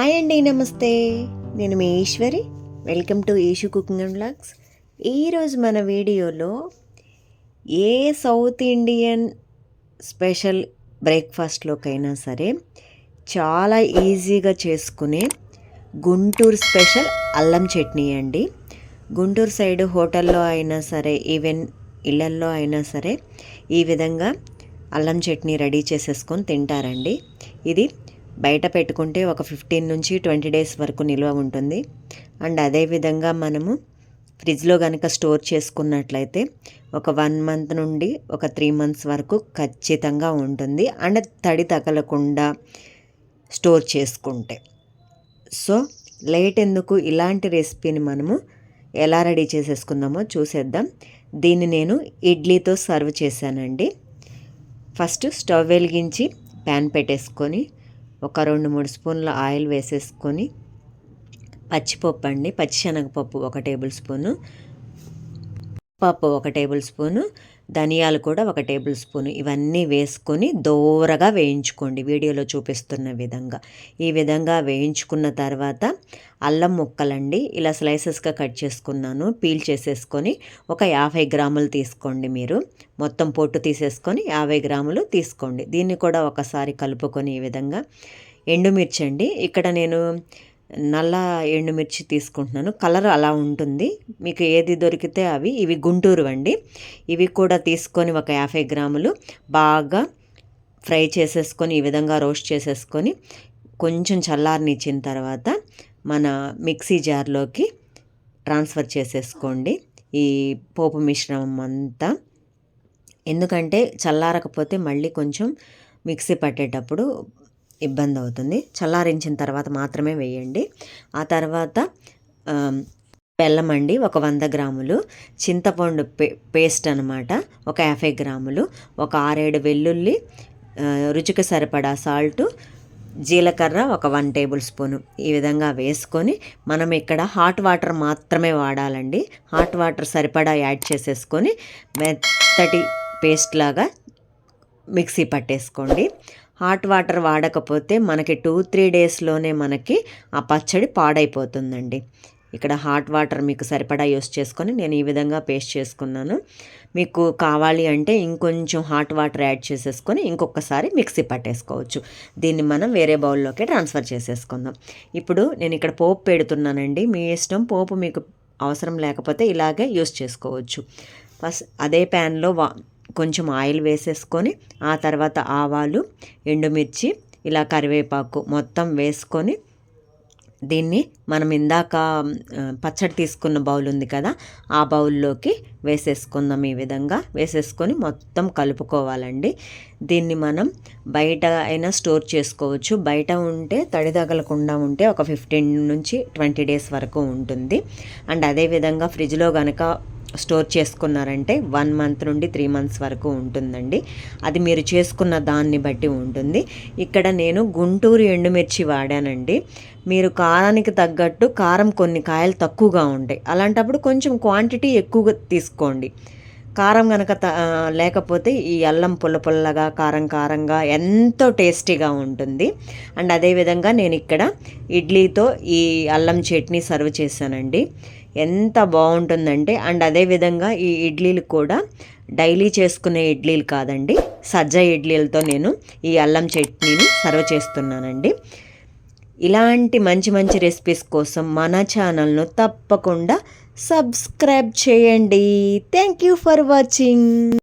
Hi అండి నమస్తే. నేను మీ Eshwari. Welcome to Eshu cooking and blogs ఈరోజు మన వీడియోలో ఏ సౌత్ ఇండియన్ స్పెషల్ బ్రేక్ఫాస్ట్లోకైనా సరే చాలా ఈజీగా చేసుకునే గుంటూరు స్పెషల్ అల్లం చట్నీ అండి. గుంటూరు సైడ్ హోటల్లో అయినా సరే ఈవెన్ ఇళ్ళల్లో అయినా సరే ఈ విధంగా అల్లం చట్నీ రెడీ చేసేసుకొని తింటారండి. ఇది బయట పెట్టుకుంటే ఒక ఫిఫ్టీన్ నుంచి ట్వంటీ డేస్ వరకు నిల్వ ఉంటుంది. అండ్ అదేవిధంగా మనము ఫ్రిడ్జ్లో కనుక స్టోర్ చేసుకున్నట్లయితే ఒక వన్ మంత్ నుండి ఒక త్రీ మంత్స్ వరకు ఖచ్చితంగా ఉంటుంది. అండ్ తడి తగలకుండా స్టోర్ చేసుకుంటే. సో లేట్ ఎందుకు? ఇలాంటి రెసిపీని మనము ఎలా రెడీ చేసేసుకుందామో చూసేద్దాం. దీన్ని నేను ఇడ్లీతో సర్వ్ చేశానండి. ఫస్ట్ స్టవ్ వెలిగించి ప్యాన్ పెట్టేసుకొని ఒక రెండు మూడు స్పూన్ల ఆయిల్ వేసేసుకొని పచ్చిపప్పు అండి పచ్చిశనగపప్పు ఒక టేబుల్ స్పూను పప్పు ఒక టేబుల్ స్పూను ధనియాలు కూడా ఒక టేబుల్ స్పూన్ ఇవన్నీ వేసుకొని దోరగా వేయించుకోండి. వీడియోలో చూపిస్తున్న విధంగా. ఈ విధంగా వేయించుకున్న తర్వాత అల్లం ముక్కలండి. ఇలా స్లైసెస్గా కట్ చేసుకున్నాను. పీల్ చేసేసుకొని ఒక యాభై గ్రాములు తీసుకోండి మీరు. మొత్తం పొట్టు తీసేసుకొని యాభై గ్రాములు తీసుకోండి. దీన్ని కూడా ఒకసారి కలుపుకొని ఈ విధంగా. ఎండుమిర్చి అండి ఇక్కడ నేను నల్ల ఎండుమిర్చి తీసుకుంటున్నాను. కలర్ అలా ఉంటుంది. మీకు ఏది దొరికితే అవి. ఇవి గుంటూరు అండి. ఇవి కూడా తీసుకొని ఒక యాభై గ్రాములు బాగా ఫ్రై చేసేసుకొని ఈ విధంగా రోస్ట్ చేసేసుకొని కొంచెం చల్లారనిచ్చిన తర్వాత మన మిక్సీ జార్లోకి ట్రాన్స్ఫర్ చేసేసుకోండి. ఈ పోపు మిశ్రమం అంతా. ఎందుకంటే చల్లారకపోతే మళ్ళీ కొంచెం మిక్సీ పట్టేటప్పుడు ఇబ్బంది అవుతుంది చల్లారించిన తర్వాత మాత్రమే వేయండి. ఆ తర్వాత బెల్లం అండి ఒక వంద గ్రాములు. చింతపండు పే పేస్ట్ అనమాట ఒక యాభై గ్రాములు. ఒక ఆరేడు వెల్లుల్లి రుచికి సరిపడా సాల్టు జీలకర్ర ఒక వన్ టేబుల్ స్పూను. ఈ విధంగా వేసుకొని మనం ఇక్కడ హాట్ వాటర్ మాత్రమే వాడాలండి. హాట్ వాటర్ సరిపడా యాడ్ చేసేసుకొని మెత్తటి పేస్ట్ లాగా మిక్సీ పట్టేసుకోండి. హాట్ వాటర్ వాడకపోతే మనకి టూ త్రీ డేస్లోనే మనకి ఆ పచ్చడి పాడైపోతుందండి. ఇక్కడ హాట్ వాటర్ మీకు సరిపడా యూస్ చేసుకొని నేను ఈ విధంగా పేస్ట్ చేసుకున్నాను. మీకు కావాలి అంటే ఇంకొంచెం హాట్ వాటర్ యాడ్ చేసేసుకొని ఇంకొకసారి మిక్సీ పట్టేసుకోవచ్చు. దీన్ని మనం వేరే బౌల్లోకి ట్రాన్స్ఫర్ చేసేసుకుందాం. ఇప్పుడు నేను ఇక్కడ పోపు పెడుతున్నానండి. మీ ఇష్టం పోపు మీకు అవసరం లేకపోతే ఇలాగే యూస్ చేసుకోవచ్చు. ఫస్ట్ అదే ప్యాన్లో వా కొంచెం ఆయిల్ వేసేసుకొని ఆ తర్వాత ఆవాలు ఎండుమిర్చి ఇలా కరివేపాకు మొత్తం వేసుకొని దీన్ని మనం ఇందాక పచ్చడి తీసుకున్న బౌల్ ఉంది కదా ఆ బౌల్లోకి వేసేసుకుందాం ఈ విధంగా. వేసేసుకొని మొత్తం కలుపుకోవాలండి. దీన్ని మనం బయట అయినా స్టోర్ చేసుకోవచ్చు. బయట ఉంటే తడి తగలకుండా ఉంటే ఒక ఫిఫ్టీన్ నుంచి ట్వంటీ డేస్ వరకు ఉంటుంది. అండ్ అదేవిధంగా ఫ్రిడ్జ్లో కనుక స్టోర్ చేసుకున్నారంటే వన్ మంత్ నుండి త్రీ మంత్స్ వరకు ఉంటుందండి. అది మీరు చేసుకున్న దాన్ని బట్టి ఉంటుంది. ఇక్కడ నేను గుంటూరు ఎండుమిర్చి వాడానండి. మీరు కారానికి తగ్గట్టు కారం కొన్ని కాయలు తక్కువగా ఉంటాయి. అలాంటప్పుడు కొంచెం క్వాంటిటీ ఎక్కువగా తీసుకోండి. కారం కనుక లేకపోతే ఈ అల్లం పుల్ల పుల్లగా కారం కారంగా ఎంతో టేస్టీగా ఉంటుంది. అండ్ అదేవిధంగా నేను ఇక్కడ ఇడ్లీతో ఈ అల్లం చట్నీ సర్వ్ చేశానండి. ఎంత బాగుంటుందంటే అండ్ అదేవిధంగా ఈ ఇడ్లీలు కూడా డైలీ చేసుకునే ఇడ్లీలు కాదండి సజ్జ ఇడ్లీలతో నేను ఈ అల్లం చట్నీని సర్వ్ చేస్తున్నానండి. ఇలాంటి మంచి మంచి రెసిపీస్ కోసం మన ఛానల్ను తప్పకుండా సబ్స్క్రైబ్ చేయండి. Thank you for watching